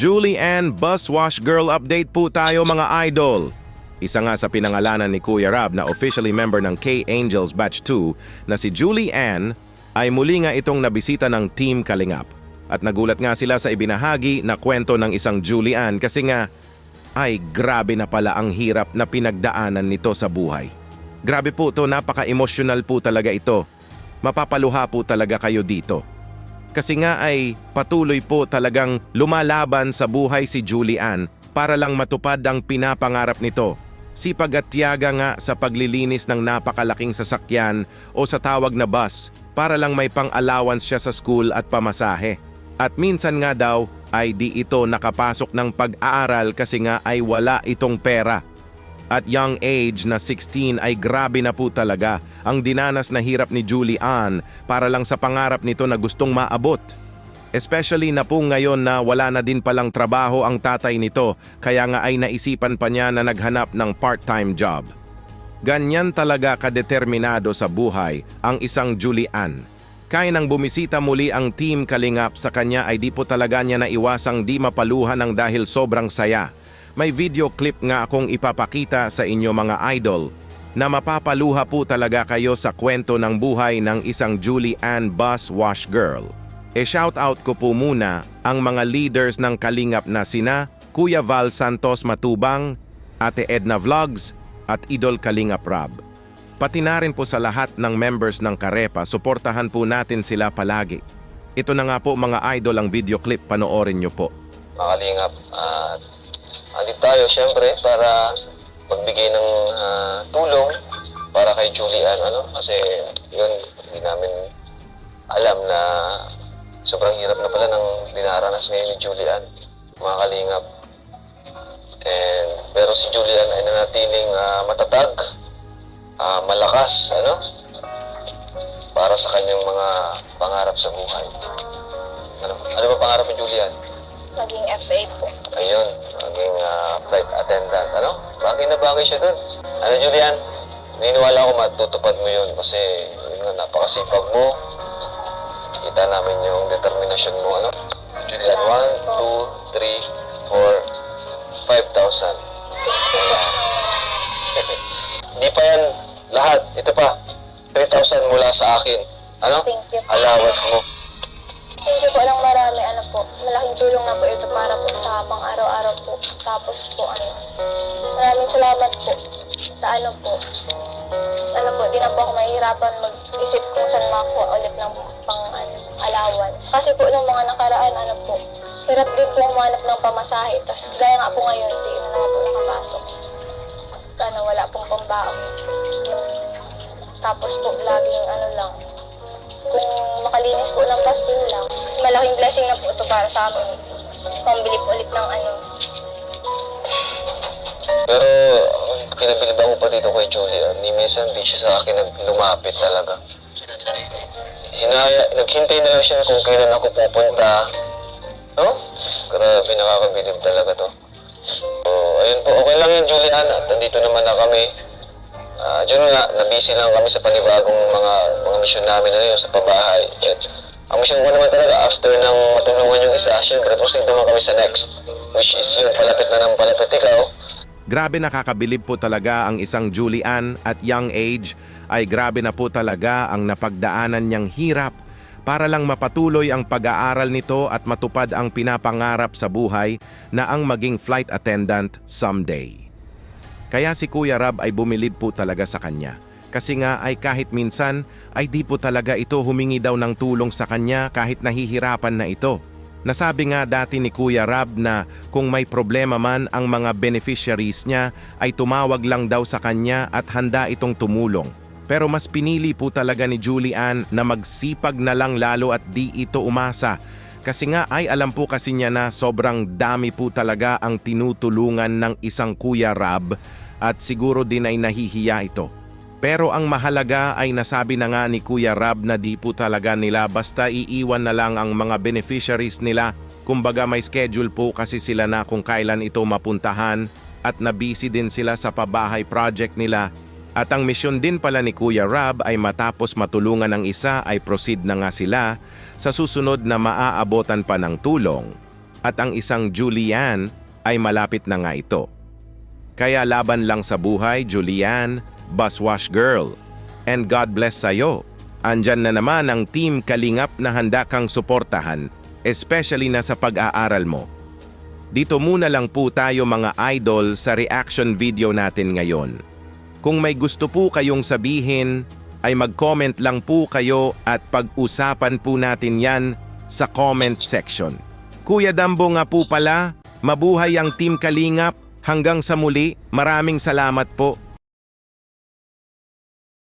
Julianne Buswash Girl update po tayo mga idol. Isa nga sa pinangalanan ni Kuya Rab na officially member ng K-Angels Batch 2 na si Julianne ay muli nga itong nabisita ng Team Kalingap. At nagulat nga sila sa ibinahagi na kwento ng isang Julianne kasi nga ay grabe na pala ang hirap na pinagdaanan nito sa buhay. Grabe po to, napaka-emotional po talaga ito. Mapapaluha po talaga kayo dito. Kasi nga ay patuloy po talagang lumalaban sa buhay si Julianne para lang matupad ang pinapangarap nito. Sipag at tiyaga nga sa paglilinis ng napakalaking sasakyan o sa tawag na bus para lang may pang-allowance siya sa school at pamasahe. At minsan nga daw ay di ito nakapasok ng pag-aaral kasi nga ay wala itong pera. At young age na 16 ay grabe na po talaga ang dinanas na hirap ni Julianne para lang sa pangarap nito na gustong maabot. Especially na po ngayon na wala na din palang trabaho ang tatay nito kaya nga ay naisipan pa niya na naghanap ng part-time job. Ganyan talaga kadeterminado sa buhay ang isang Julianne. Kaya nang bumisita muli ang team Kalingap sa kanya ay di po talaga niya naiwasang di mapaluhan ng dahil sobrang saya. May video clip nga akong ipapakita sa inyo mga idol na mapapaluha po talaga kayo sa kwento ng buhay ng isang Julianne Bus Wash Girl. E shoutout ko po muna ang mga leaders ng Kalingap na sina Kuya Val Santos Matubang, Ate Edna Vlogs at Idol Kalingap Rob. Pati na rin po sa lahat ng members ng Karepa, suportahan po natin sila palagi. Ito na nga po mga idol ang video clip, panoorin nyo po. makalingap at andito tayo syempre para magbigay ng ah, tulong para kay Julian ano kasi yun hindi namin alam na sobrang hirap na pala ng dinaranas ngayon ni Julian mga kalingap and pero si Julian ay nanatiling ah, matatag ah, malakas ano para sa kanyang mga pangarap sa buhay ano, ano ba pangarap ni Julian? Maging FA po. Ayun, maging ah, flight attendant. Ano? Bagay na bagay siya dun. Ano, Julian? Naniniwala ako matutupad mo yun kasi yun nga, napakasipag mo. Kita namin yung determinasyon mo. Ano? Julian, 1, 2, 3, 4, 5,000. Hindi pa yan lahat. Ito pa. 3,000 mula sa akin. Ano? Thank you. Allowance mo. Thank you po lang marami. Ano po, malaking tulong na po ito para po sa pang araw-araw po. Tapos po, ano, maraming salamat po. Sa ano po, ano po, di na po ako mahihirapan mag-isip kung saan makuha ulit ng pang ano. Kasi po nung mga nakaraan, ano po, hirap din po umanap ng pamasahe. Tapos gaya nga po ngayon, di na naman po nakapasok. Ano, wala pong pambaon. Tapos po, laging ano lang, makalinis po ng paso lang, malaking blessing na po ito para sa amin. Pambili po ulit ng ano. Pero ang kinabiliban ko pa dito kay Julia, ni minsan di siya sa akin naglumapit talaga. Hinaya, naghintay na lang siya kung kailan ako pupunta. No? Grabe, nakakabilib talaga to. So, ayun po, okay lang yan Julian at nandito naman na kami. Ah, yun nga, nabisi lang kami sa panibagong mga mga misyon namin na yun sa pabahay. At ang misyon ko naman talaga, after nang matulungan yung isa, syempre, proceed naman kami sa next. Which is yun, palapit na ng palapit ikaw. Grabe nakakabilib po talaga ang isang Julian at young age ay grabe na po talaga ang napagdaanan niyang hirap para lang mapatuloy ang pag-aaral nito at matupad ang pinapangarap sa buhay na ang maging flight attendant someday. Kaya si Kuya Rab ay bumilib po talaga sa kanya. Kasi nga ay kahit minsan ay di po talaga ito humingi daw ng tulong sa kanya kahit nahihirapan na ito. Nasabi nga dati ni Kuya Rab na kung may problema man ang mga beneficiaries niya ay tumawag lang daw sa kanya at handa itong tumulong. Pero mas pinili po talaga ni Julian na magsipag na lang lalo at di ito umasa. Kasi nga ay alam po kasi niya na sobrang dami po talaga ang tinutulungan ng isang Kuya Rab at siguro din ay nahihiya ito. Pero ang mahalaga ay nasabi na nga ni Kuya Rab na di po talaga nila basta iiwan na lang ang mga beneficiaries nila. Kumbaga may schedule po kasi sila na kung kailan ito mapuntahan at nabisi din sila sa pabahay project nila. At ang misyon din pala ni Kuya Rab ay matapos matulungan ng isa ay proceed na nga sila sa susunod na maaabotan pa ng tulong. at ang isang Julian ay malapit na nga ito. Kaya laban lang sa buhay, Julian, Buswash Girl. And God bless sa'yo. Andyan na naman ang Team Kalingap na handa kang suportahan, especially na sa pag-aaral mo. Dito muna lang po tayo mga idol sa reaction video natin ngayon. Kung may gusto po kayong sabihin, ay mag-comment lang po kayo at pag-usapan po natin yan sa comment section. Kuya Dambo nga po pala, mabuhay ang Team Kalingap. Hanggang sa muli, maraming salamat po.